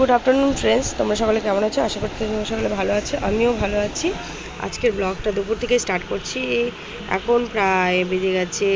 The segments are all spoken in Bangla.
গুড আফটারনুন ফ্রেন্ডস তোমরা সকলে কেমন আছো? আশা করছি তোমরা সকলে ভালো আছো, আমিও ভালো আছি। আজকের ব্লগটা দুপুর থেকে স্টার্ট করছি। এখন প্রায় বেজে গেছে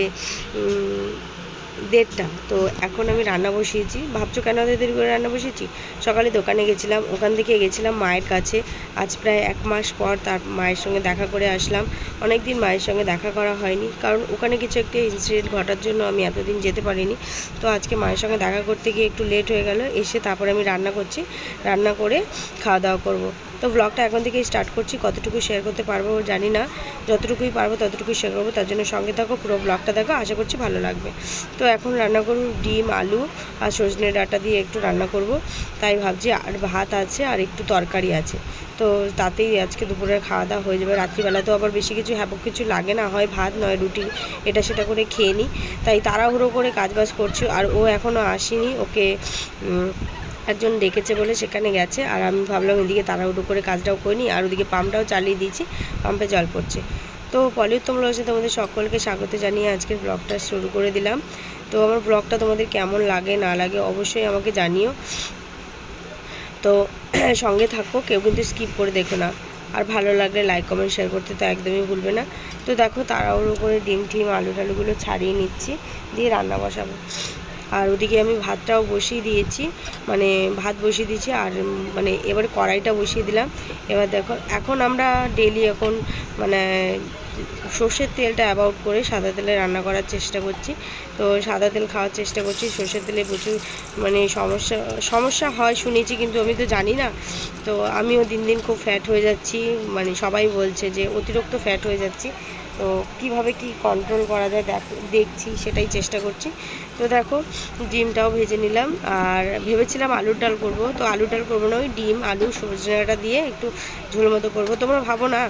দেড়টা। তো এখন আমি রান্না বসিয়েছি। ভাবছ কেন এত দেরি করে রান্না বসিয়েছি? সকালে দোকানে গেছিলাম, ওখান থেকে গেছিলাম মায়ের কাছে। আজ প্রায় এক মাস পর তার মায়ের সঙ্গে দেখা করে আসলাম। অনেক দিন মায়ের সঙ্গে দেখা করা হয়নি, কারণ ওখানে কিছু একটা ইনসিডেন্ট ঘটার জন্য আমি এতদিন যেতে পারিনি। তো আজকে মায়ের সঙ্গে দেখা করতে গিয়ে একটু লেট হয়ে গেল, এসে তারপরে আমি রান্না করছি। রান্না করে খাওয়া দাওয়া করব। তো ব্লগটা এখন থেকে স্টার্ট করছি, কতটুকু শেয়ার করতে পারব জানি না। যতটুকুই পারব ততটুকুই শেয়ার করব, তার জন্য সঙ্গে থাকো, পুরো ব্লগটা দেখো, আশা করছি ভালো লাগবে। তো এখন রান্না করব ডিম, আলু আর সজনে ডাঁটা দিয়ে একটু রান্না করব। তাই ভাবছি আর ভাত আছে আর একটু তরকারি আছে। তো তাতেই আজকে দুপুরের খাওয়া দাওয়া হয়ে যাবে। রাত্রিবেলা তো আবার বেশি কিছু হ্যাপক কিছু লাগে না, হয় ভাত, নয় রুটি, এটা সেটা করে খেয়ে নিই। তাই তাড়াহুড়ো করে কাজবাজ করছি আর ও এখনও আসেনি। ওকে একজন ডেকেছে বলে সেখানে গেছে। আর আমি ভাবলাম এদিকে তাড়াহুড়ো করে কাজটাও করিনি আর ওদিকে পাম্পটাও চালিয়ে দিয়েছি। পাম্পে জল পড়ছে। তো পলিউড তোমরা হচ্ছে তোমাদের সকলকে স্বাগত জানিয়ে আজকের ব্লগটা শুরু করে দিলাম। তো আমার ব্লগটা তোমাদের কেমন লাগে, না লাগে অবশ্যই আমাকে জানিও। তো সঙ্গে থাকো, কেউ কিন্তু স্কিপ করে দেখো না। আর ভালো লাগলে লাইক কমেন্ট শেয়ার করতে তো একদমই ভুলবে না। তো দেখো তাড়াহুড়ো করে ডিম টিম আলু টালুগুলো ছাড়িয়ে নিচ্ছি, দিয়ে রান্না বসাবো। আর ওদিকে আমি ভাতটাও বসিয়ে দিয়েছি মানে ভাত বসিয়ে দিয়েছি, আর মানে এবার কড়াইটা বসিয়ে দিলাম। এবার দেখো, এখন আমরা ডেলি এখন মানে সর্ষের তেলটা অ্যাভয়েড করে সাদা তেলে রান্না করার চেষ্টা করছি। তো সাদা তেল খাওয়ার চেষ্টা করছি, সর্ষের তেলে প্রচুর মানে সমস্যা সমস্যা হয় শুনেছি কিন্তু আমি তো জানি না। তো আমিও দিন দিন খুব ফ্যাট হয়ে যাচ্ছি মানে সবাই বলছে যে অতিরিক্ত ফ্যাট হয়ে যাচ্ছি। তো কীভাবে কি কন্ট্রোল করা যায় দেখ, দেখছি, সেটাই চেষ্টা করছি। তো দেখো, ডিমটাও ভেজে নিলাম। আর ভেবেছিলাম আলুর ডাল করব, তো আলুর ডাল করব না, ওই ডিম, আলু সজনাটা দিয়ে একটু ঝোল মতো করব। তোমরা ভাবো না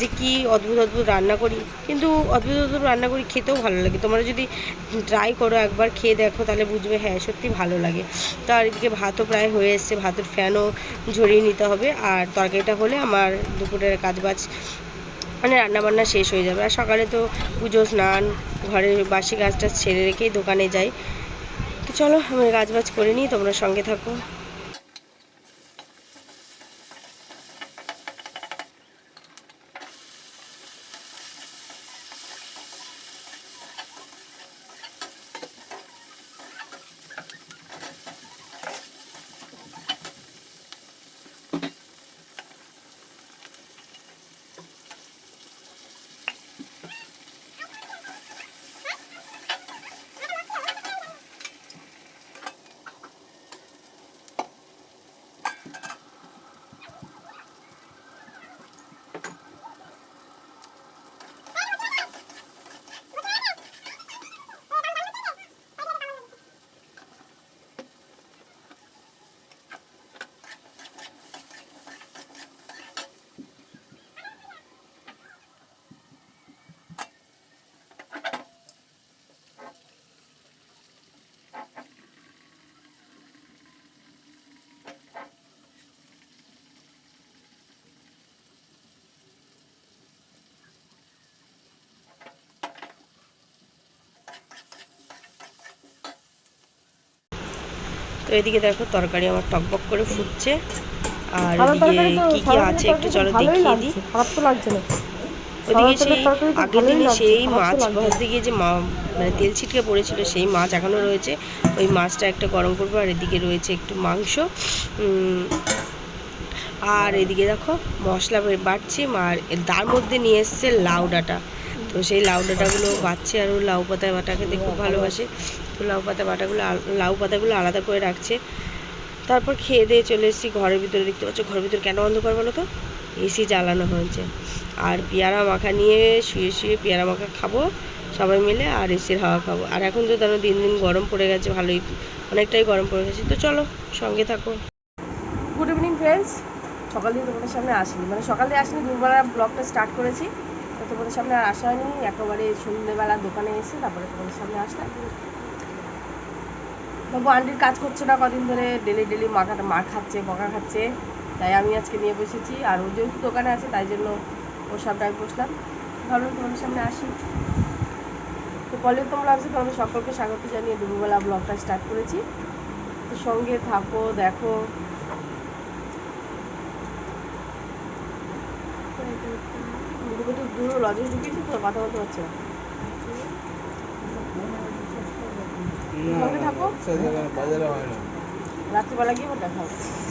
যে কি অদ্ভুত অদ্ভুত রান্না করি, কিন্তু অদ্ভুত অদ্ভুত রান্না করি খেতেও ভালো লাগে। তোমরা যদি ট্রাই করো একবার, খেয়ে দেখো, তাহলে বুঝবে হ্যাঁ সত্যি ভালো লাগে। তো আর এদিকে ভাতও প্রায় হয়ে এসছে, ভাতের ফ্যানও ঝরিয়ে নিতে হবে। আর তরকারিটা হলে আমার দুপুরের কাজবাজ মানে রান্নাবান্না শেষ হয়ে যাবে। আর সকালে তো পুজো, স্নান ঘরের বাসি গাছটা ছেড়ে রেখেই দোকানে যাই। তো চলো, আমি গাছ বাজ করে নিই, তোমরা সঙ্গে থাকো তো এদিকে দেখো তরকারি আমার টকবক করে ফুটছে। আর কি কি আছে একটু চলো দেখিয়ে দিই। খারাপ তো লাগছে না। ওদিকে সেই আগের দিনে মাছ ভাজতে গিয়ে যে মা- মানে তেল ছিটকে পড়েছিল সেই মাছ এখনও রয়েছে। ওই মাছটা একটা গরম করব আর এদিকে রয়েছে একটু মাংস। উম, আর এদিকে দেখো মশলা বাটছি আর তার মধ্যে নিয়ে এসছে লাউ ডাঁটা। তো সেই লাউ ডাঁটাগুলো বাচ্চে আর ও লাউ পাতা বাটা খেতে খুব ভালোবাসে। তো লাউ পাতা বাটাগুলো লাউ পাতাগুলো আলাদা করে রাখছে। তারপর খেয়ে দিয়ে চলে এসেছি ঘরের ভিতরে। দেখতে পাচ্ছ ঘরের ভিতরে কেন অন্ধকার বলো তো? এসি জ্বালানো হয়েছে। আর পেয়ারা মাখা নিয়ে শুয়ে শুয়ে পেয়ারা মাখা খাব, সবাই মিলে আর এসির হাওয়া খাব। আর এখন তো ধরো দিন দিন গরম পড়ে গেছে, ভালোই, অনেকটাই গরম পড়ে গেছে। তো চলো, সঙ্গে থাকো। গুড ইভিনিং ফ্রেন্ডস সকাল দিয়ে তোমাদের সামনে আসিনি। মানে সকালে আসিনি, দুপুরবেলা ব্লগটা স্টার্ট করেছি। তো তোমাদের সামনে আর আসা হয়নি, একেবারে সন্ধ্যেবেলা দোকানে এসে তারপরে তোমাদের সামনে আসলাম। বাবু, আন্টির কাজ করছে না, কদিন ধরে ডেলি ডেলি মাখা মার খাচ্ছে, বকা খাচ্ছে। তাই আমি আজকে নিয়ে বসেছি, আর ও যেহেতু দোকানে আছে, তাই জন্য ওর সামনে আমি বসলাম। ভাবলাম তোমাদের সামনে আসি। তো পলিতম লাগছে তোমাদের সকলকে স্বাগত জানিয়ে দুপুরবেলা ব্লগটা স্টার্ট করেছি। তো সঙ্গে থাকো, দেখো। Thank you. দুটো তো দুটো লজেন্স ঢুকিয়েছি তো কথা বলতে পারছে না থাকো? রাত্রিবেলা গিয়ে আবার দেখা হবে